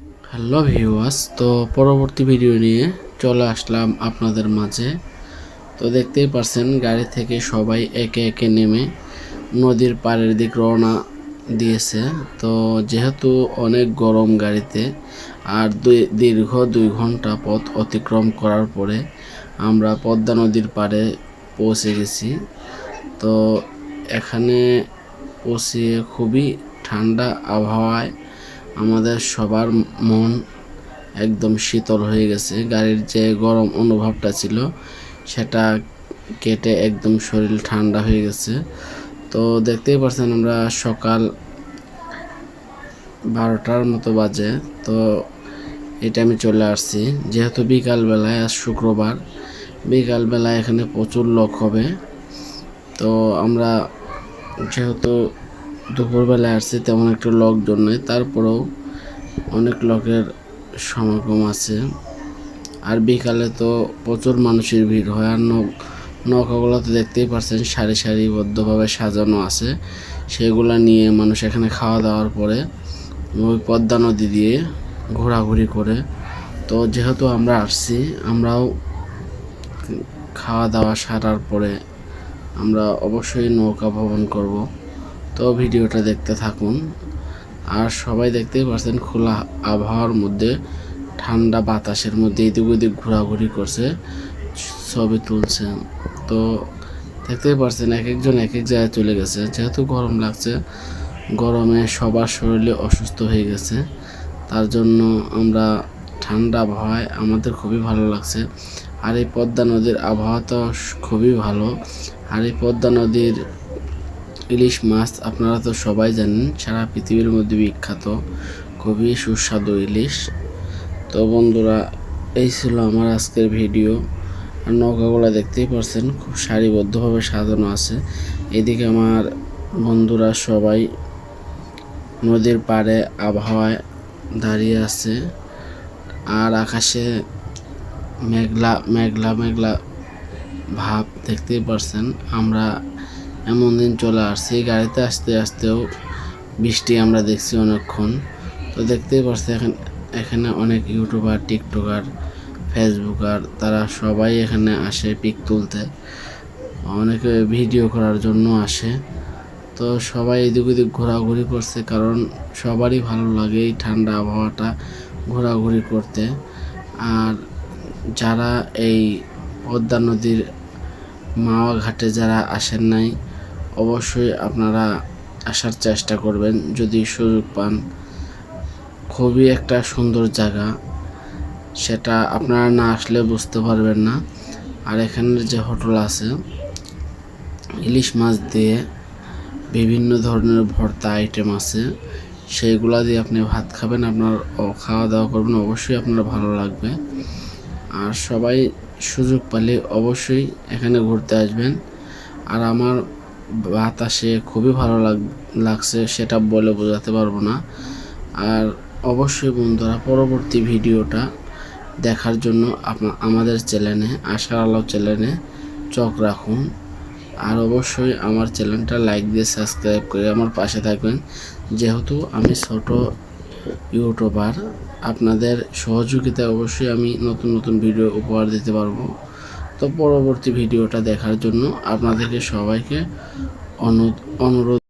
Hello viewers তো পরবর্তী video নিয়ে চলে আসলাম আপনাদের মাঝে। তো দেখতেই পারছেন, গাড়ি থেকে সবাই একে একে নেমে নদীর পাড়ের দিক রওনা দিয়েছে। তো যেহেতু অনেক গরম গাড়িতে, আর দুই, দীর্ঘ দুই ঘণ্টা পথ অতিক্রম করার পরে আমরা পদ্মা নদীর পাড়ে পৌঁছে গেছি। তো এখানে পৌঁছিয়ে খুবই ঠান্ডা আবহাওয়ায় আমাদের সবার মন একদম শীতল হয়ে গেছে। গাড়ির যে গরম অনুভবটা ছিল, সেটা কেটে একদম শরীর ঠান্ডা হয়ে গেছে। তো দেখতেই পাচ্ছেন আমরা সকাল বারোটার মতো বাজে। তো এটা আমি চলে আসছি। যেহেতু বিকালবেলায়, আজ শুক্রবার, বিকালবেলায় এখানে প্রচুর লোক হবে। তো আমরা যেহেতু দুপুরবেলায় আসছি, তেমন একটু লোকজন নেই। তারপরেও অনেক লোকের সমাগম আছে। আর বিকালে তো প্রচুর মানুষের ভিড় হয়। আর নৌকাগুলো তো দেখতেই পারছেন, সারি সারিবদ্ধভাবে সাজানো আছে। সেগুলা নিয়ে মানুষ এখানে খাওয়া দাওয়ার পরে ওই পদ্মা নদী দিয়ে ঘোরাঘুরি করে। তো যেহেতু আমরা আসছি, আমরাও খাওয়া দাওয়া সারার পরে আমরা অবশ্যই নৌকা ভ্রমণ করব। তো ভিডিওটা দেখতে থাকুন। আর সবাই দেখতেই পাচ্ছেন খোলা আবহাওয়ার মধ্যে, ঠান্ডা বাতাসের মধ্যে এদিক ওদিক ঘোরাঘুরি করছে, ছবি তুলছে। তো দেখতেই পাচ্ছেন এক একজন এক এক জায়গায় চলে গেছে। যেহেতু গরম লাগছে, গরমে সবার শরীরে অসুস্থ হয়ে গেছে। তার জন্য আমরা ঠান্ডা আবহাওয়ায় আমাদের খুবই ভালো লাগছে। আর এই পদ্মা নদীর আবহাওয়া তো খুবই ভালো। আর এই পদ্মা নদীর ইলিশ মাছ আপনারা তো সবাই জানেন, সারা পৃথিবীর মধ্যে বিখ্যাত, খুবই সুস্বাদু ইলিশ। তো বন্ধুরা, এই ছিল আমার আজকের ভিডিও। আর নৌকাগুলো দেখতেই পারছেন, খুব সারিবদ্ধভাবে সাজানো আছে। এদিকে আমার বন্ধুরা সবাই নদীর পাড়ে আবহাওয়ায় দাঁড়িয়ে আছে। আর আকাশে মেঘলা মেঘলা মেঘলা ভাব দেখতেই পারছেন। আমরা এমন দিন চলে আসছি। গাড়িতে আসতে আসতেও বৃষ্টি আমরা দেখছি অনেকক্ষণ। তো দেখতেই পারছি এখানে এখানে অনেক ইউটিউবার, টিকটকার, ফেসবুকার, তারা সবাই এখানে আসে পিক তুলতে। অনেকে ভিডিও করার জন্য আসে। তো সবাই এদিক ওদিক ঘোরাঘুরি করছে কারণ সবারই ভালো লাগে এই ঠান্ডা আবহাওয়াটা ঘোরাঘুরি করতে। আর যারা এই পদ্মা নদীর মাওয়া ঘাটে যারা আসেন নাই অবশ্যই আপনারা আসার চেষ্টা করবেন যদি সুযোগ পান। খুবই একটা সুন্দর জায়গা। সেটা আপনারা না আসলে বুঝতে পারবেন না। আর এখানের যে হোটেল আছে, ইলিশ মাছ দিয়ে বিভিন্ন ধরনের ভর্তা আইটেম আছে, সেইগুলা দিয়ে আপনি ভাত খাবেন, আপনার খাওয়া দাওয়া করবেন, অবশ্যই আপনার ভালো লাগবে। আর সবাই সুযোগ পেলে অবশ্যই এখানে ঘুরতে আসবেন। আর আমার বাতাসে খুবই ভালো লাগ, লাগছে, সেটা বলে বোঝাতে পারব না। আর অবশ্যই বন্ধুরা, পরবর্তী ভিডিওটা দেখার জন্য আপনা, আমাদের চ্যানেলে আশার আলো চ্যানেলে চোখ রাখুন। আর অবশ্যই আমার চ্যানেলটা লাইক দিয়ে সাবস্ক্রাইব করে আমার পাশে থাকবেন। যেহেতু আমি ছোট ইউটিউবার, আপনাদের সহযোগিতায় অবশ্যই আমি নতুন নতুন ভিডিও উপহার দিতে পারব। তো পরবর্তী ভিডিওটা দেখার জন্য আপনাদেরকে সবাইকে অনু- অনুরোধ